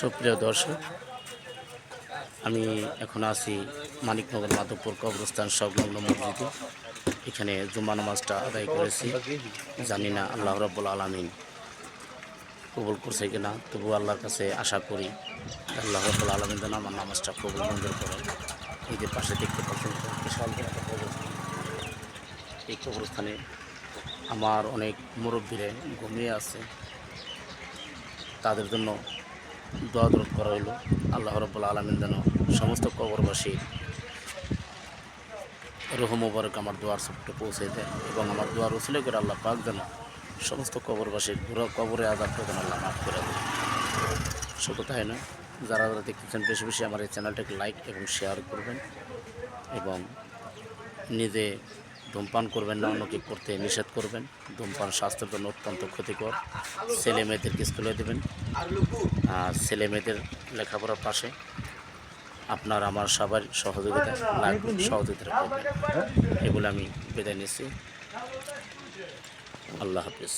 সুপ্রিয় দর্শক, আমি এখন আছি মানিকনগর মাধবপুর কবরস্থান সংলগ্ন মসজিদে। এখানে জুম্মা নামাজটা আদায় করেছি। জানি না আল্লাহ রব্বুল আলমিন কবুল করছে কিনা তবু আল্লাহর কাছে আশা করি আল্লাহ রব্বুল আলমিন যেন আমার নামাজটা কবুল মঞ্জুর করেন। যে পাশে দেখতে পাচ্ছেন, বিশাল এই কবরস্থানে আমার অনেক মুরব্বীরে ঘুমিয়ে আছে। তাদের জন্য দোয়া দরদ করা হইল আল্লাহ রব্বুল আলমিন যেন সমস্ত কবরবাসী রুহ আমার দোয়ার সবটা পৌঁছে দেয় এবং আমার দোয়ার উসলে করে আল্লাহ পাক যেন সমস্ত কবরবাসীর ঘুরা কবরে আজাদকে যেন আল্লাহ মাফ করে দেয়। শুধু তাই না? যারা যারা দেখতেছেন, বেশি বেশি আমার এই চ্যানেলটাকে লাইক এবং শেয়ার করবেন এবং নিজে ধূমপান করবেন না, অন্যকে করতে নিষেধ করবেন। ধূমপান স্বাস্থ্যের জন্য অত্যন্ত ক্ষতিকর। ছেলে মেয়েদেরকে স্কুলে দেবেন। আর ছেলে মেয়েদের লেখাপড়ার পাশে আপনার আমার সবার সহযোগিতা লাগবে সহযোগিতা করবেন এগুলো আমি বিদায় নিচ্ছি। আল্লাহ হাফিজ।